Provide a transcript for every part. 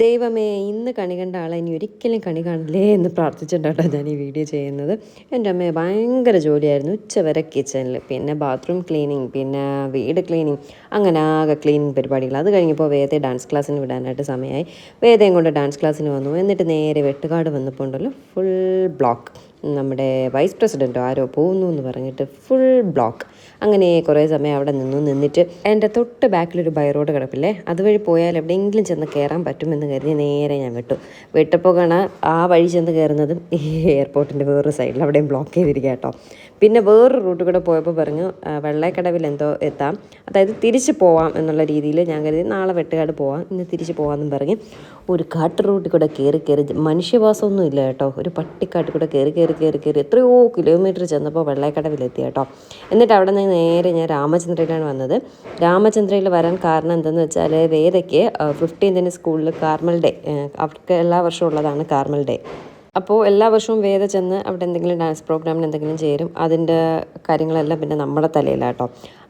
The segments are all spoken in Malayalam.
ദൈവമേ ഇന്ന് കണി കണ്ട ആളെ ഇനി ഒരിക്കലും കണി കാണില്ലേ എന്ന് പ്രാർത്ഥിച്ചിട്ടാണ് ഞാൻ ഈ വീഡിയോ ചെയ്യുന്നത്. എന്റെ അമ്മയെ ഭയങ്കര ജോലിയായിരുന്നു ഉച്ചവരെ കിച്ചണിൽ പിന്നെ ബാത്റൂം ക്ലീനിങ് പിന്നെ വീട് ക്ലീനിങ് അങ്ങനെ ആകെ ക്ലീനിങ് പരിപാടികൾ. അത് കഴിഞ്ഞപ്പോൾ വേദയെ ഡാൻസ് ക്ലാസ്സിന് വിടാനായിട്ട് സമയമായി. വേദയും കൊണ്ട് ഡാൻസ് ക്ലാസ്സിന് വന്നു. എന്നിട്ട് നേരെ വെട്ടുകാട് വന്നപ്പോൾ ഉണ്ടല്ലോ ഫുൾ ബ്ലോക്ക്. നമ്മുടെ വൈസ് പ്രസിഡന്റോ ആരോ പോകുന്നു എന്ന് പറഞ്ഞിട്ട് ഫുൾ ബ്ലോക്ക് അങ്ങനെ കുറേ സമയം അവിടെ നിന്നു നിന്നിട്ട് എന്റെ തൊട്ട് ബാക്കിലൊരു ബൈ റോഡ് കിടപ്പില്ലേ അതുവഴി പോയാൽ എവിടെയെങ്കിലും ചെന്ന് കയറാൻ പറ്റുമെന്ന് കരുതി നേരെ ഞാൻ വിട്ടു. വിട്ടപ്പോൾ കാണാൻ ആ വഴി ചെന്ന് കയറുന്നതും ഈ എയർപോർട്ടിന്റെ വേറൊരു സൈഡിൽ അവിടെയും ബ്ലോക്ക് ചെയ്തിരിക്കുക കേട്ടോ. പിന്നെ വേറൊരു റൂട്ട് കൂടെ പോയപ്പോൾ പറഞ്ഞു വെള്ളക്കടവിൽ എന്തോ എത്താം. അതായത് തിരിച്ച് പോവാം എന്നുള്ള രീതിയിൽ ഞാൻ കരുതി നാളെ വെട്ടുകാട് പോവാം. ഇന്ന് തിരിച്ച് പോവാമെന്നും പറഞ്ഞ് ഒരു കാട്ട് റൂട്ടിൽ കൂടെ കയറി കയറി മനുഷ്യവാസമൊന്നും ഇല്ല കേട്ടോ. ഒരു പട്ടിക്കാട്ടിൽ കൂടെ കയറി കയറി കയറി കയറി എത്രയോ കിലോമീറ്റർ ചെന്നപ്പോൾ വെള്ളക്കടവിലെത്തി കേട്ടോ. എന്നിട്ട് അവിടെ നിന്ന് നേരെ ഞാൻ രാമചന്ദ്രയിലാണ് വന്നത്. രാമചന്ദ്രയിൽ വരാൻ കാരണം എന്തെന്ന് വെച്ചാൽ വേദയ്ക്ക് ഫിഫ്റ്റീൻതിന് സ്കൂളിൽ കാർമൽ ഡേ അവർക്ക് എല്ലാ വർഷവും ഉള്ളതാണ് കാർമൽ ഡേ അപ്പോൾ എല്ലാ വർഷവും വേദ ചെന്ന് അവിടെ എന്തെങ്കിലും ഡാൻസ് പ്രോഗ്രാമിന് എന്തെങ്കിലും ചേരും. അതിന്റെ കാര്യങ്ങളെല്ലാം പിന്നെ നമ്മുടെ തലയിലാട്ടോ.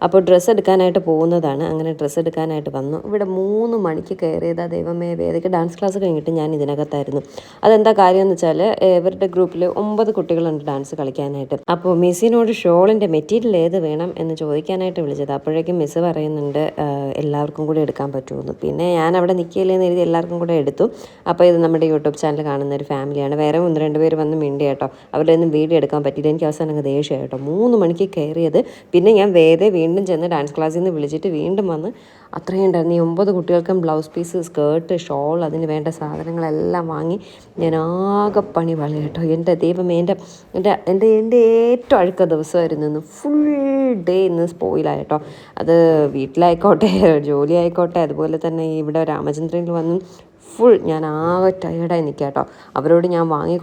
അപ്പോൾ ഡ്രസ്സ് എടുക്കാനായിട്ട് പോകുന്നതാണ്. അങ്ങനെ ഡ്രസ്സ് എടുക്കാനായിട്ട് വന്നു. ഇവിടെ മൂന്ന് മണിക്ക് കയറിയതാ ദൈവമേ വേദയ്ക്ക് ഡാൻസ് ക്ലാസ് കഴിഞ്ഞിട്ട് ഞാൻ ഇതിനകത്തായിരുന്നു. അതെന്താ കാര്യം എന്ന് വെച്ചാൽ ഇവരുടെ ഗ്രൂപ്പിൽ ഒമ്പത് കുട്ടികളുണ്ട് ഡാൻസ് കളിക്കാനായിട്ട്. അപ്പോൾ മിസ്സിനോട് ഷോളിന്റെ മെറ്റീരിയൽ ഏത് വേണം എന്ന് ചോദിക്കാനായിട്ട് വിളിച്ചത്. അപ്പോഴേക്കും മിസ്സ് പറയുന്നുണ്ട് എല്ലാവർക്കും കൂടി എടുക്കാൻ പറ്റുമെന്ന്. പിന്നെ ഞാൻ അവിടെ നിൽക്കില്ലെന്ന് എഴുതി എല്ലാവർക്കും കൂടെ എടുത്തു. അപ്പോൾ ഇത് നമ്മുടെ യൂട്യൂബ് ചാനൽ കാണുന്ന ഒരു ഫാമിലിയാണ് വേറെ ഒന്ന് രണ്ട് പേര് വന്ന് മിണ്ടി കേട്ടോ. അവരുടെ ഒന്നും വീഡിയോ എടുക്കാൻ പറ്റിയില്ല. എനിക്ക് അവസാനം ദേഷ്യം കേട്ടോ. മൂന്ന് മണിക്ക് കയറിയത്. പിന്നെ ഞാൻ വേറെ വീണ്ടും ചെന്ന് ഡാൻസ് ക്ലാസ്സിൽ നിന്ന് വിളിച്ചിട്ട് വീണ്ടും വന്ന് അത്രയും ഉണ്ടായിരുന്നു. ഈ ഒമ്പത് കുട്ടികൾക്കും ബ്ലൗസ് പീസ് സ്കേർട്ട് ഷോൾ അതിന് വേണ്ട സാധനങ്ങളെല്ലാം വാങ്ങി ഞാൻ ആകെ പണി വളി കേട്ടോ. എന്റെ ദൈവമേ എന്റെ എന്റെ എന്റെ എന്റെ ഏറ്റവും അഴുക്ക ദിവസമായിരുന്നു ഇന്ന്. ഫുൾ ഡേ ഇന്ന് സ്പോയിലായിട്ടോ അത് വീട്ടിലായിക്കോട്ടെ ജോലി ആയിക്കോട്ടെ അതുപോലെ തന്നെ ഇവിടെ രാമചന്ദ്രനിൽ വന്നും ഫുൾ ഞാൻ ആകെ ടയേർഡായി നിൽക്കുക കേട്ടോ അവരോട് ഞാൻ വാങ്ങി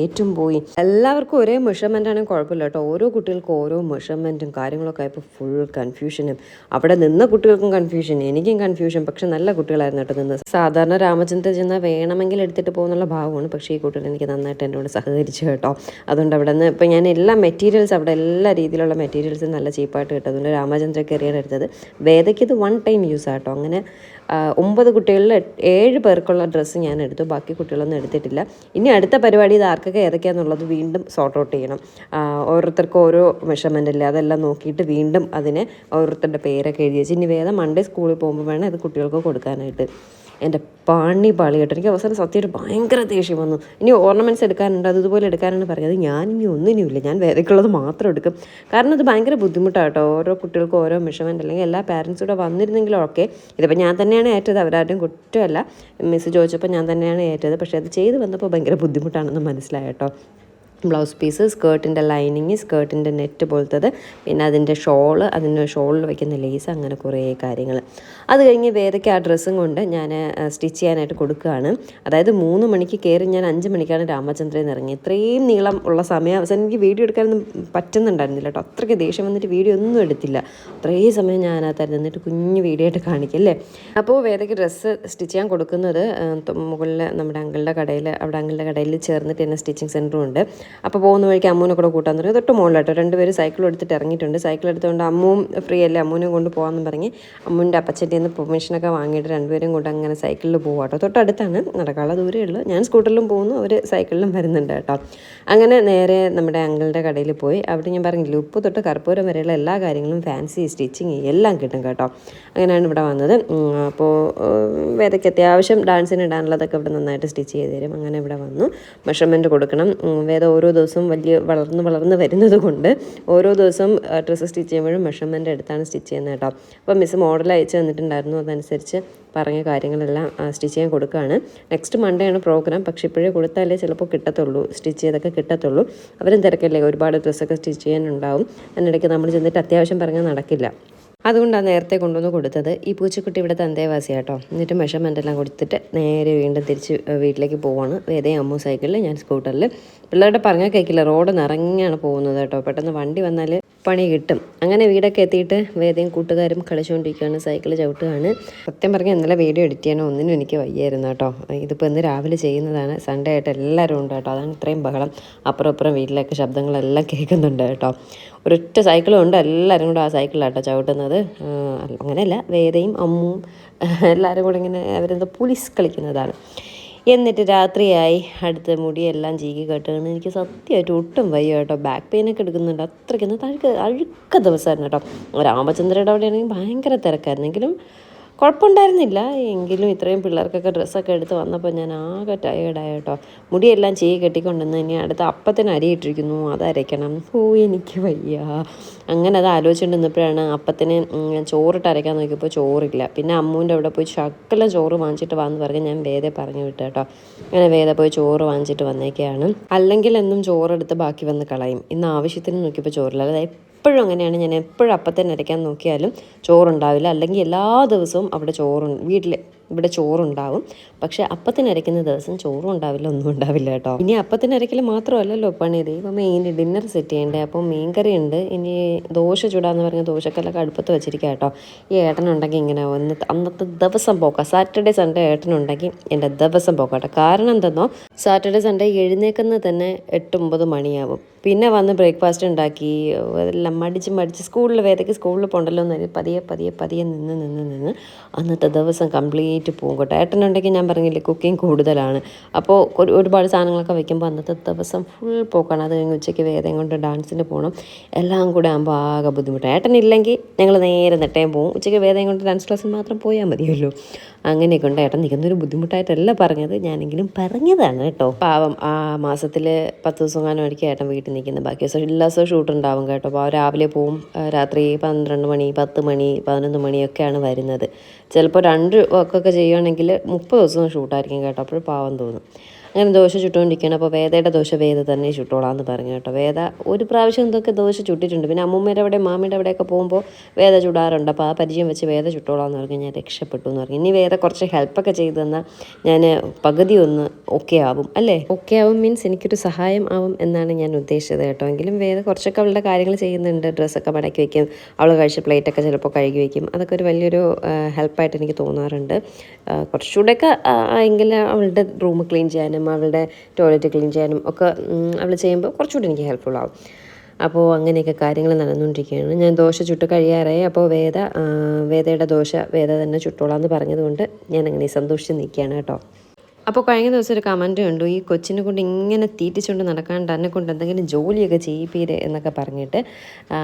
ഏറ്റവും പോയി. എല്ലാവർക്കും ഒരേ മെഷർമെന്റ് ആണെങ്കിൽ കുഴപ്പമില്ല കേട്ടോ ഓരോ കുട്ടികൾക്കും ഓരോ മെഷർമെന്റും കാര്യങ്ങളൊക്കെ ആയപ്പോൾ ഫുൾ കൺഫ്യൂഷനും അവിടെ നിന്ന കുട്ടികൾക്കും കൺഫ്യൂഷൻ എനിക്കും കൺഫ്യൂഷൻ പക്ഷെ നല്ല കുട്ടികളായിരുന്നു കേട്ടോ നിന്ന്. സാധാരണ രാമചന്ദ്ര ചെന്ന വേണമെങ്കിൽ എടുത്തിട്ട് പോകുന്നുള്ള ഭാവമാണ്. പക്ഷേ ഈ കുട്ടികൾ എനിക്ക് നന്നായിട്ട് എന്നോട് സഹകരിച്ചു കേട്ടോ. അതുകൊണ്ട് അവിടെ നിന്ന് ഇപ്പം ഞാൻ എല്ലാ മെറ്റീരിയൽസ് അവിടെ എല്ലാ രീതിയിലുള്ള മെറ്റീരിയൽസും നല്ല ചീപ്പായിട്ട് കിട്ടും അതുകൊണ്ട് രാമചന്ദ്ര കയറിയാണ് എടുത്തത്. വേദയ്ക്ക് ഇത് വൺ ടൈം യൂസ് ആട്ടോ അങ്ങനെ ഒമ്പത് കുട്ടികളിൽ ഏഴ് പേർക്കുള്ള ഡ്രസ്സ് ഞാൻ എടുത്തു. ബാക്കി കുട്ടികളൊന്നും എടുത്തിട്ടില്ല. ഇനി അടുത്ത പരിപാടി ഇത് ആർക്കൊക്കെ ഏതൊക്കെയാണെന്നുള്ളത് വീണ്ടും സോർട്ട് ഔട്ട് ചെയ്യണം. ഓരോരുത്തർക്കും ഓരോ മെഷർമെന്റ് അല്ലേ? അതെല്ലാം നോക്കിയിട്ട് വീണ്ടും അതിനെ ഓരോരുത്തരുടെ പേരൊക്കെ എഴുതി വെച്ച്. ഇനി വേദം മൺഡേ സ്കൂളിൽ പോകുമ്പോൾ വേണം ഇത് കുട്ടികൾക്ക് കൊടുക്കാനായിട്ട്. എന്റെ പാണി പാളി കേട്ടോ എനിക്ക് അവസാനം സത്യമായിട്ട് ഭയങ്കര ദേഷ്യം വന്നു. ഇനി ഓർണമെന്റ്സ് എടുക്കാനുണ്ട് അതുപോലെ എടുക്കാനാണ് പറഞ്ഞത് ഞാൻ ഇനി ഒന്നിനുമില്ല ഞാൻ വേദയ്ക്കുള്ളത് മാത്രം എടുക്കും. കാരണം അത് ഭയങ്കര ബുദ്ധിമുട്ടാണ് കേട്ടോ ഓരോ കുട്ടികൾക്കും ഓരോ മെഷർമെന്റ് അല്ലെങ്കിൽ എല്ലാ പാരൻസും കൂടെ വന്നിരുന്നെങ്കിലും ഓക്കെ ഇതിപ്പോൾ ഞാൻ തന്നെയാണ് ഏറ്റത്. അവരാരും കുറ്റമല്ല. മിസ് ചോദിച്ചപ്പോൾ ഞാൻ തന്നെയാണ് ഏറ്റത്. പക്ഷേ അത് ചെയ്ത് വന്നപ്പോൾ ഭയങ്കര ബുദ്ധിമുട്ടാണെന്ന് മനസ്സിലായി കേട്ടോ. ബ്ലൗസ് പീസ് സ്കേർട്ടിന്റെ ലൈനിങ് സ്കേർട്ടിന്റെ നെറ്റ് പോലത്തത്. പിന്നെ അതിന്റെ ഷോൾ അതിന്റെ ഷോളിൽ വയ്ക്കുന്ന ലേസ് അങ്ങനെ കുറേ കാര്യങ്ങൾ അത് കഴിഞ്ഞ് വേദയ്ക്ക് ആ ഡ്രസ്സും കൊണ്ട് ഞാൻ സ്റ്റിച്ച് ചെയ്യാനായിട്ട് കൊടുക്കുകയാണ്. അതായത് മൂന്ന് മണിക്ക് കയറി ഞാൻ അഞ്ച് മണിക്കാണ് രാമചന്ദ്രൻ ഇറങ്ങി ഇത്രയും നീളം ഉള്ള സമയം അവസാനം എനിക്ക് വീഡിയോ എടുക്കാനൊന്നും പറ്റുന്നുണ്ടായിരുന്നില്ല കേട്ടോ. അത്രയ്ക്ക് ദേഷ്യം വന്നിട്ട് വീഡിയോ ഒന്നും എടുത്തില്ല. അത്രയും സമയം ഞാൻ അതിനകത്തായിരുന്നു എന്നിട്ട് കുഞ്ഞു വീഡിയോ ആയിട്ട് കാണിക്കല്ലേ അപ്പോൾ വേദയ്ക്ക് ഡ്രസ്സ് സ്റ്റിച്ച് ചെയ്യാൻ കൊടുക്കുന്നത് മുകളിൽ നമ്മുടെ അങ്കിളുടെ കടയിൽ അവിടെ അങ്കിളുടെ കടയിൽ ചേർന്നിട്ട് തന്നെ സ്റ്റിച്ചിങ് സെന്ററും ഉണ്ട്. അപ്പോൾ പോകുന്ന വഴിക്ക് അമ്മൂനെ കൂടെ കൂട്ടാൻ തുടങ്ങി. തൊട്ട് മുകളിലാട്ടോ. രണ്ടുപേരും സൈക്കിൾ എടുത്തിട്ട് ഇറങ്ങിയിട്ടുണ്ട്. സൈക്കിൾ എടുത്തുകൊണ്ട് അമ്മുവും ഫ്രീ അല്ലേ? അമ്മൂനെ കൊണ്ട് പോകാമെന്ന് പറഞ്ഞ് അമ്മൂന്റെ അപ്പച്ചന്റെ നിന്ന് പെർമിഷനൊക്കെ വാങ്ങിയിട്ട് രണ്ടുപേരും കൂടെ അങ്ങനെ സൈക്കിളിൽ പോകാട്ടോ തൊട്ടടുത്താണ് നടക്കാനുള്ള ദൂരമേ ഉള്ളൂ. ഞാൻ സ്കൂട്ടറിലും പോകുന്നു. അവർ സൈക്കിളിലും വരുന്നുണ്ട് കേട്ടോ. അങ്ങനെ നേരെ നമ്മുടെ അങ്കിളുടെ കടയിൽ പോയി. അവിടെ ഞാൻ പറഞ്ഞില്ല ഉപ്പ് തൊട്ട് കർപ്പൂരം വരെയുള്ള എല്ലാ കാര്യങ്ങളും ഫാൻസി സ്റ്റിച്ചിങ് എല്ലാം കിട്ടും കേട്ടോ. അങ്ങനെയാണ് ഇവിടെ വന്നത്. അപ്പോൾ വേദയ്ക്ക് അത്യാവശ്യം ഡാൻസിന് ഇടാനുള്ളതൊക്കെ ഇവിടെ നന്നായിട്ട് സ്റ്റിച്ച് ചെയ്ത് തരും. അങ്ങനെ ഇവിടെ വന്നു. മെഷർമെന്റ് കൊടുക്കണം. വേദ ഓരോ ദിവസവും വലിയ വളർന്ന് വളർന്ന് വരുന്നത് കൊണ്ട് ഓരോ ദിവസം ഡ്രസ്സ് സ്റ്റിച്ച് ചെയ്യുമ്പോഴും മെഷർമെന്റ് എടുത്താണ് സ്റ്റിച്ച് ചെയ്യുന്നത് കേട്ടോ. അപ്പോൾ മിസ് മോഡൽ അയച്ചു തന്നിട്ടുണ്ടായിരുന്നു. അതനുസരിച്ച് പറഞ്ഞ കാര്യങ്ങളെല്ലാം സ്റ്റിച്ച് ചെയ്യാൻ കൊടുക്കുകയാണ്. നെക്സ്റ്റ് മൺഡേ ആണ് പ്രോഗ്രാം. പക്ഷേ ഇപ്പോഴേ കൊടുത്താലേ ചിലപ്പോൾ കിട്ടത്തുള്ളൂ. സ്റ്റിച്ച് ചെയ്തൊക്കെ കിട്ടത്തുള്ളൂ. അവരും തിരക്കല്ലേ? ഒരുപാട് ഡ്രസ്സൊക്കെ സ്റ്റിച്ച് ചെയ്യാനുണ്ടാവും. അതിനിടയ്ക്ക് നമ്മൾ ചെന്നിട്ട് അത്യാവശ്യം പറഞ്ഞാൽ നടക്കില്ല. അതുകൊണ്ടാണ് നേരത്തെ കൊണ്ടുവന്ന് കൊടുത്തത്. ഈ പൂച്ചക്കുട്ടി ഇവിടെ തന്തേവാസി കേട്ടോ എന്നിട്ട് മെഷർമെന്റ് എല്ലാം കൊടുത്തിട്ട് നേരെ വീണ്ടും തിരിച്ച് വീട്ടിലേക്ക് പോവാണ്. വേദേ അമ്മു സൈക്കിളിൽ ഞാൻ സ്കൂട്ടറിൽ പിള്ളേരുടെ പറഞ്ഞാൽ കേൾക്കില്ല റോഡ് നിറങ്ങിയാണ് പോകുന്നത് കേട്ടോ. പെട്ടെന്ന് വണ്ടി വന്നാൽ പണി കിട്ടും. അങ്ങനെ വീടൊക്കെ എത്തിയിട്ട് വേദയും കൂട്ടുകാരും കളിച്ചുകൊണ്ടിരിക്കുകയാണ് സൈക്കിൾ ചവിട്ടുകയാണ്. സത്യം പറഞ്ഞാൽ ഇന്നലെ വീഡിയോ എഡിറ്റ് ചെയ്യണം ഒന്നിനും എനിക്ക് വയ്യായിരുന്നു കേട്ടോ. ഇതിപ്പോൾ ഇന്ന് രാവിലെ ചെയ്യുന്നതാണ്. സൺഡേ ആയിട്ട് എല്ലാവരും ഉണ്ട് കേട്ടോ. അതാണ് ഇത്രയും ബഹളം. അപ്പുറം അപ്പുറം വീട്ടിലൊക്കെ ശബ്ദങ്ങളെല്ലാം കേൾക്കുന്നുണ്ട് കേട്ടോ. ഒരൊറ്റ സൈക്കിളും ഉണ്ട്. എല്ലാവരും കൂടെ ആ സൈക്കിളിലാട്ടോ ചവിട്ടുന്നത്. അങ്ങനെയല്ല. വേദയും അമ്മുവും എല്ലാവരും കൂടെ ഇങ്ങനെ അവരെന്തോ പോലീസ് കളിക്കുന്നതാണ്. എന്നിട്ട് രാത്രിയായി. അടുത്ത മുടിയെല്ലാം ചീകി കെട്ടുകയാണ്. എനിക്ക് സത്യമായിട്ട് ഒട്ടും വയ്യ കേട്ടോ. ബാക്ക് പെയിനൊക്കെ എടുക്കുന്നുണ്ട്. അത്രയ്ക്ക് എന്നിട്ട് അഴുക്ക അഴുക്ക ദിവസമായിരുന്നു കേട്ടോ. രാമചന്ദ്രയുടെ അവിടെയാണെങ്കിൽ ഭയങ്കര തിരക്കായിരുന്നെങ്കിലും കുഴപ്പമുണ്ടായിരുന്നില്ല. എങ്കിലും ഇത്രയും പിള്ളേർക്കൊക്കെ ഡ്രസ്സൊക്കെ എടുത്ത് വന്നപ്പോൾ ഞാൻ ആകെ ടയേർഡായ കേട്ടോ മുടിയെല്ലാം ചെയ്യി കെട്ടിക്കൊണ്ടുവന്ന് ഇനി അടുത്ത അപ്പത്തിന് അരി ഇട്ടിരിക്കുന്നു. അത് ഓ എനിക്ക് വയ്യ. അങ്ങനെ അത് ആലോചിച്ചുകൊണ്ട് നിന്നപ്പോഴാണ് അപ്പത്തിന് ചോറിട്ട് അരയ്ക്കാൻ നോക്കിയപ്പോൾ ചോറില്ല. പിന്നെ അമ്മൂന്റെ അവിടെ പോയി ശക്കല ചോറ് വാങ്ങിച്ചിട്ട് വാന്ന് പറഞ്ഞ് ഞാൻ വേദ പറഞ്ഞു വിട്ടു കേട്ടോ അങ്ങനെ വേദ പോയി ചോറ് വാങ്ങിച്ചിട്ട് വന്നേക്കാണ് അല്ലെങ്കിൽ എന്നും ചോറെടുത്ത് ബാക്കി വന്ന് കളയും. ഇന്ന് ആവശ്യത്തിന് നോക്കിയപ്പോൾ ചോറില്ല. അതായത് എപ്പോഴും അങ്ങനെയാണ്. ഞാൻ എപ്പോഴും അപ്പത്തന്നെ അരയ്ക്കാൻ നോക്കിയാലും ചോറുണ്ടാവില്ല. അല്ലെങ്കിൽ എല്ലാ ദിവസവും അവിടെ ചോറ് വീട്ടിൽ ഇവിടെ ചോറുണ്ടാവും. പക്ഷേ അപ്പത്തിന് അരയ്ക്കുന്ന ദിവസം ചോറും ഉണ്ടാവില്ല ഒന്നും ഉണ്ടാവില്ല കേട്ടോ. ഇനി അപ്പത്തിന് അരയ്ക്കൽ മാത്രമല്ലല്ലോ പണി. ദൈവമേ ഇനി ഡിന്നർ സെറ്റ് ചെയ്യണ്ടേ. അപ്പോൾ മീൻകറി ഉണ്ട് ഇനി ദോശ ചൂടാന്ന് പറഞ്ഞ ദോശക്കല്ലൊക്കെ അടുപ്പത്ത് വെച്ചിരിക്കുക കേട്ടോ. ഈ ഏട്ടനുണ്ടെങ്കിൽ ഇങ്ങനെ ഒന്ന് അന്നത്തെ ദിവസം പോക്കാം. സാറ്റർഡേ സൺഡേ ഏട്ടനുണ്ടെങ്കിൽ എന്റെ ദിവസം പോക്കട്ടെ കാരണം എന്തെന്നോ? സാറ്റർഡേ സൺഡേ എഴുന്നേക്കുന്ന തന്നെ എട്ട് ഒമ്പത് മണിയാവും. പിന്നെ വന്ന് ബ്രേക്ക്ഫാസ്റ്റ് ഉണ്ടാക്കി എല്ലാം മടിച്ച് മടിച്ച് സ്കൂളിൽ വേദയ്ക്ക് സ്കൂളിൽ പോകണ്ടല്ലോ എന്ന് പതിയെ പതിയെ പതിയെ നിന്ന് നിന്ന് നിന്ന് അന്നത്തെ ദിവസം കംപ്ലീറ്റ് പോകും കേട്ടോ. ഏട്ടനുണ്ടെങ്കിൽ ഞാൻ പറഞ്ഞില്ലേ കുക്കിംഗ് കൂടുതലാണ്. അപ്പോൾ ഒരു ഒരുപാട് സാധനങ്ങളൊക്കെ വെക്കുമ്പോൾ അന്നത്തെ ദിവസം ഫുൾ പോക്കാണ്. അത് കഴിഞ്ഞ് ഉച്ചയ്ക്ക് വേറെ കൊണ്ട് ഡാൻസിന് പോകണം എല്ലാം കൂടെ ആകുമ്പോൾ ആകെ ബുദ്ധിമുട്ടാണ് ഏട്ടനില്ലെങ്കിൽ ഞങ്ങൾ നേരെ നെട്ടയം പോകും ഉച്ചയ്ക്ക് വേറെ കൊണ്ട് ഡാൻസ് ക്ലാസ്സിൽ മാത്രം പോയാൽ മതിയല്ലോ. അങ്ങനെയൊക്കെ ഉണ്ട്. ഏട്ടൻ നിൽക്കുന്നൊരു ബുദ്ധിമുട്ടായിട്ടല്ല പറഞ്ഞത്. ഞാനെങ്കിലും പറഞ്ഞതാണ് കേട്ടോ. പാവം ആ മാസത്തിൽ പത്ത് ദിവസം കാലം ആയിരിക്കും ഏട്ടൻ വീട്ടിൽ നിൽക്കുന്നത്. ബാക്കി ദിവസം എല്ലാ ദിവസവും ഷൂട്ട് ഉണ്ടാവും കേട്ടോ. അപ്പോൾ രാവിലെ പോവും രാത്രി പന്ത്രണ്ട് മണി പത്ത് മണി പതിനൊന്ന് മണിയൊക്കെയാണ് വരുന്നത്. ചിലപ്പോൾ രണ്ട് വർക്കൊക്കെ ചെയ്യുകയാണെങ്കിൽ മുപ്പത് ദിവസവും ഷൂട്ടായിരിക്കും കേട്ടോ. അപ്പോൾ പാവം തോന്നും. അങ്ങനെ ദോശ ചുട്ടുകൊണ്ടിരിക്കുകയാണ്. അപ്പോൾ വേദയുടെ ദോശ വേദ തന്നെ ചുട്ടോളാന്ന് പറഞ്ഞു കേട്ടോ. വേദ ഒരു പ്രാവശ്യം എന്തൊക്കെ ദോശ ചുട്ടിട്ടുണ്ട്. പിന്നെ അമ്മൂമ്മയുടെ അവിടെ മാമിയുടെ അവിടെയൊക്കെ പോകുമ്പോൾ വേദ ചുടാറുണ്ട്. അപ്പോൾ ആ പരിചയം വെച്ച് വേദ ചുട്ടോളാന്ന് പറഞ്ഞു ഞാൻ രക്ഷപ്പെട്ടു എന്ന് പറഞ്ഞു. ഇനി വേദ കുറച്ച് ഹെൽപ്പൊക്കെ ചെയ്തു തന്നാൽ ഞാൻ പകുതി ഒന്ന് ഓക്കെ ആവും അല്ലേ? ഓക്കെ ആവും മീൻസ് എനിക്കൊരു സഹായം ആവും എന്നാണ് ഞാൻ ഉദ്ദേശിച്ചത് കേട്ടോ. എങ്കിലും വേദ കുറച്ചൊക്കെ അവളുടെ കാര്യങ്ങൾ ചെയ്യുന്നുണ്ട്. ഡ്രസ്സൊക്കെ മടക്കി വയ്ക്കും. അവൾ കഴിച്ച പ്ലേറ്റൊക്കെ ചിലപ്പോൾ കഴുകി വയ്ക്കും. അതൊക്കെ ഒരു വലിയൊരു ഹെൽപ്പായിട്ട് എനിക്ക് തോന്നാറുണ്ട്. കുറച്ചുകൂടെയൊക്കെ എങ്കിൽ അവളുടെ റൂം ക്ലീൻ ചെയ്യാനും അവളുടെ ടോയ്ലറ്റ് ക്ലീൻ ചെയ്യാനും ഒക്കെ അവൾ ചെയ്യുമ്പോൾ കുറച്ചുകൂടി എനിക്ക് ഹെൽപ്ഫുൾ ആവും. അപ്പോൾ അങ്ങനെയൊക്കെ കാര്യങ്ങൾ നടന്നുകൊണ്ടിരിക്കുകയാണ്. ഞാൻ ദോശ ചുട്ട് കഴിയാറായി. അപ്പോൾ വേദ വേദയുടെ ദോശ വേദ തന്നെ ചുട്ടോളാം എന്ന് പറഞ്ഞതുകൊണ്ട് ഞാൻ അങ്ങനെ സന്തോഷിച്ച് നിൽക്കുകയാണ് കേട്ടോ. അപ്പോൾ കഴിഞ്ഞ ദിവസം ഒരു കമന്റ് കണ്ടു ഈ കൊച്ചിനെ കൊണ്ട് ഇങ്ങനെ തീറ്റിച്ചുകൊണ്ട് നടക്കാണ്ട് എന്നെ കൊണ്ട് എന്തെങ്കിലും ജോലിയൊക്കെ ചെയ്യിപ്പീര് എന്നൊക്കെ പറഞ്ഞിട്ട്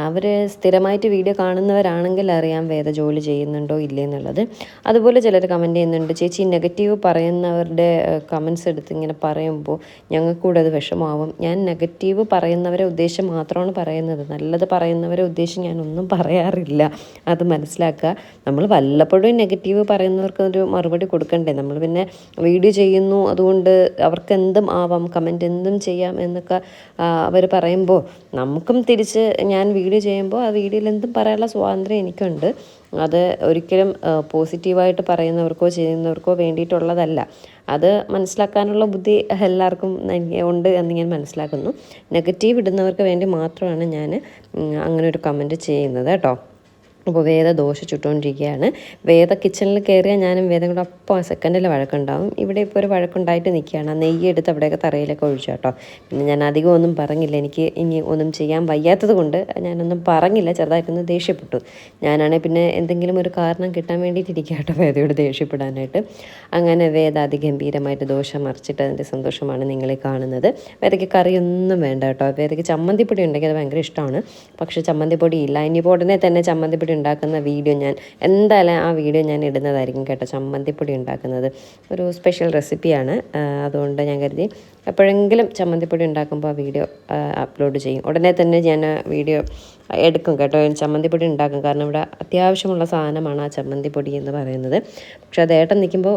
അവർ സ്ഥിരമായിട്ട് വീഡിയോ കാണുന്നവരാണെങ്കിൽ അറിയാം വേറെ ജോലി ചെയ്യുന്നുണ്ടോ ഇല്ലേ എന്നുള്ളത്. അതുപോലെ ചിലർ കമന്റ് ചെയ്യുന്നുണ്ട് ചേച്ചി നെഗറ്റീവ് പറയുന്നവരുടെ കമൻസ് എടുത്ത് ഇങ്ങനെ പറയുമ്പോൾ ഞങ്ങൾക്കൂടെ അത് വിഷമാവും. ഞാൻ നെഗറ്റീവ് പറയുന്നവരെ ഉദ്ദേശം മാത്രമാണ് പറയുന്നത്. നല്ലത് പറയുന്നവരെ ഉദ്ദേശം ഞാനൊന്നും പറയാറില്ല. അത് മനസ്സിലാക്കുക. നമ്മൾ വല്ലപ്പോഴും നെഗറ്റീവ് പറയുന്നവർക്ക് ഒരു മറുപടി കൊടുക്കണ്ടേ? നമ്മൾ പിന്നെ വീഡിയോ ചെയ്യുന്നു. അതുകൊണ്ട് അവർക്ക് എന്തും ആവാം കമന്റ് എന്തും ചെയ്യാം എന്നൊക്കെ അവർ പറയുമ്പോൾ നമുക്കും തിരിച്ച് ഞാൻ വീഡിയോ ചെയ്യുമ്പോൾ ആ വീഡിയോയിൽ എന്തും പറയാനുള്ള സ്വാതന്ത്ര്യം എനിക്കുണ്ട്. അത് ഒരിക്കലും പോസിറ്റീവായിട്ട് പറയുന്നവർക്കോ ചെയ്യുന്നവർക്കോ വേണ്ടിയിട്ടുള്ളതല്ല. അത് മനസ്സിലാക്കാനുള്ള ബുദ്ധി എല്ലാവർക്കും ഉണ്ട് എന്ന് ഞാൻ മനസ്സിലാക്കുന്നു. നെഗറ്റീവ് ഇടുന്നവർക്ക് വേണ്ടി മാത്രമാണ് ഞാൻ അങ്ങനെ ഒരു കമന്റ് ചെയ്യുന്നത് കേട്ടോ. അപ്പോൾ വേദ ദോശ ചുട്ടുകൊണ്ടിരിക്കുകയാണ്. വേദ കിച്ചണിൽ കയറിയാൽ ഞാനും വേദം കൂടെ അപ്പോൾ സെക്കൻഡിൽ വഴക്കുണ്ടാവും. ഇവിടെ ഇപ്പോൾ ഒരു വഴക്കുണ്ടായിട്ട് നിൽക്കുകയാണ്. ആ നെയ്യ് എടുത്ത് അവിടെയൊക്കെ തറയിലൊക്കെ ഒഴിച്ചു കേട്ടോ. പിന്നെ ഞാൻ അധികം ഒന്നും പറഞ്ഞില്ല. എനിക്ക് ഇനി ഒന്നും ചെയ്യാൻ വയ്യാത്തത് കൊണ്ട് ഞാനൊന്നും പറഞ്ഞില്ല. ചെറുതായിട്ടൊന്ന് ദേഷ്യപ്പെട്ടു. ഞാനാണെങ്കിൽ പിന്നെ എന്തെങ്കിലും ഒരു കാരണം കിട്ടാൻ വേണ്ടിയിട്ടിരിക്കുക കേട്ടോ വേദയോട് ദേഷ്യപ്പെടാനായിട്ട്. അങ്ങനെ വേദ അതിഗംഭീരമായിട്ട് ദോശ മറിച്ചിട്ട് അതിന്റെ സന്തോഷമാണ് നിങ്ങളെ കാണുന്നത്. വേദയ്ക്ക് കറിയൊന്നും വേണ്ട കേട്ടോ. വേദയ്ക്ക് ചമ്മന്തിപ്പൊടി ഉണ്ടെങ്കിൽ അത് ഭയങ്കര ഇഷ്ടമാണ്. പക്ഷേ ചമ്മന്തിപ്പൊടി ഇല്ല. ഇനിയിപ്പോൾ ഉടനെ തന്നെ ചമ്മന്തിപ്പൊടി ഉണ്ടാക്കുന്ന വീഡിയോ ഞാൻ എന്തായാലും ആ വീഡിയോ ഞാൻ ഇടുന്നതായിരിക്കും കേട്ടോ. ചമ്മന്തിപ്പൊടി ഉണ്ടാക്കുന്നത്. ഒരു സ്പെഷ്യൽ റെസിപ്പിയാണ് അതുകൊണ്ട് ഞാൻ കരുതി എപ്പോഴെങ്കിലും ചമ്മന്തിപ്പൊടി ഉണ്ടാക്കുമ്പോൾ ആ വീഡിയോ അപ്ലോഡ് ചെയ്യും. ഉടനെ തന്നെ ഞാൻ വീഡിയോ എടുക്കും കേട്ടോ. ചമ്മന്തിപ്പൊടി ഉണ്ടാക്കും. കാരണം ഇവിടെ അത്യാവശ്യമുള്ള സാധനമാണ് ആ ചമ്മന്തിപ്പൊടി എന്ന് പറയുന്നത്. പക്ഷേ അത് ഏട്ടൻ നിൽക്കുമ്പോൾ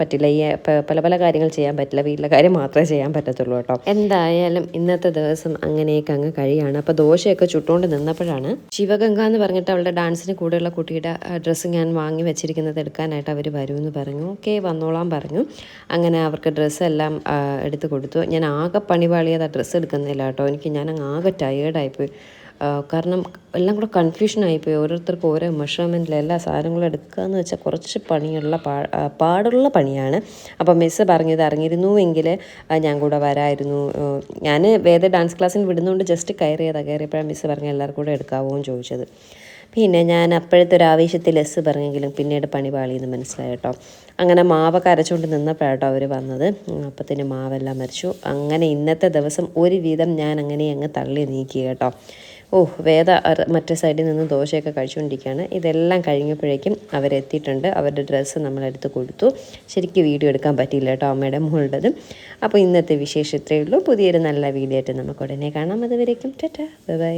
പറ്റില്ല. ഈ പല പല കാര്യങ്ങൾ ചെയ്യാൻ പറ്റില്ല. വീട്ടിലെ കാര്യം മാത്രമേ ചെയ്യാൻ പറ്റത്തുള്ളൂ കേട്ടോ. എന്തായാലും ഇന്നത്തെ ദിവസം അങ്ങനെയൊക്കെ അങ്ങ് കഴിയാണ്. അപ്പോൾ ദോശയൊക്കെ ചുട്ടുകൊണ്ട് നിന്നപ്പോഴാണ് ശിവഗംഗ എന്ന് പറഞ്ഞിട്ട് അവളുടെ ഡാൻസിന് കൂടെയുള്ള കുട്ടിയുടെ ഡ്രസ്സ് ഞാൻ വാങ്ങി വെച്ചിരിക്കുന്നത് എടുക്കാനായിട്ട് അവർ വരുമെന്ന് പറഞ്ഞു. ഓക്കെ വന്നോളാം പറഞ്ഞു. അങ്ങനെ അവർക്ക് ഡ്രസ്സെല്ലാം എടുത്ത് കൊടുത്തു. ഞാൻ ആകെ പണിപാളിയത് ആ ഡ്രസ്സ് എടുക്കുന്നില്ല കേട്ടോ എനിക്ക് ഞാൻ ആകെ ടയേർഡായിപ്പോയി കാരണം എല്ലാം കൂടെ കൺഫ്യൂഷൻ ആയിപ്പോയി. ഓരോരുത്തർക്കും ഓരോ മെഷർമെന്റിൽ എല്ലാ സാധനങ്ങളും എടുക്കുക എന്ന് വെച്ചാൽ കുറച്ച് പണിയുള്ള പാ പാടുള്ള പണിയാണ്. അപ്പോൾ മിസ്സ് പറഞ്ഞത് അറിഞ്ഞിരുന്നുവെങ്കിൽ ഞാൻ കൂടെ വരായിരുന്നു. ഞാൻ വേദ ഡാൻസ് ക്ലാസ്സിന് വിടുന്നതുകൊണ്ട് ജസ്റ്റ് കയറിയതാണ് കയറിയപ്പോഴാണ് മിസ്സ് പറഞ്ഞ എല്ലാവർക്കും കൂടെ എടുക്കാവോ എന്ന് ചോദിച്ചത്. പിന്നെ ഞാൻ അപ്പോഴത്തെ ഒരു ആവേശത്തിൽ എസ് പറഞ്ഞെങ്കിലും പിന്നീട് പണി പാളിയെന്ന് മനസ്സിലായി കേട്ടോ. അങ്ങനെ മാവൊക്കെ അരച്ചുകൊണ്ട് നിന്നപ്പോഴാട്ടോ അവർ വന്നത്. അപ്പത്തിന് മാവെല്ലാം അരച്ചു അങ്ങനെ ഇന്നത്തെ ദിവസം ഒരു വീതം ഞാൻ അങ്ങനെ അങ്ങ് തള്ളി നീക്കി കേട്ടോ. ഓ വേദ മറ്റേ സൈഡിൽ നിന്ന് ദോശയൊക്കെ കഴിച്ചുകൊണ്ടിരിക്കുകയാണ്. ഇതെല്ലാം കഴിഞ്ഞപ്പോഴേക്കും അവരെത്തിയിട്ടുണ്ട്. അവരുടെ ഡ്രസ്സ് നമ്മളെടുത്ത് കൊടുത്തു. ശരിക്കും വീഡിയോ എടുക്കാൻ പറ്റിയില്ല കേട്ടോ അമ്മയുടെ മോളുടേത് അപ്പോൾ ഇന്നത്തെ വിശേഷം ഇത്രയേ ഉള്ളൂ. പുതിയൊരു നല്ല വീഡിയോ ആയിട്ട് നമുക്ക് ഉടനെ കാണാം. അതുവരേക്കും ടാറ്റാ. ബൈ.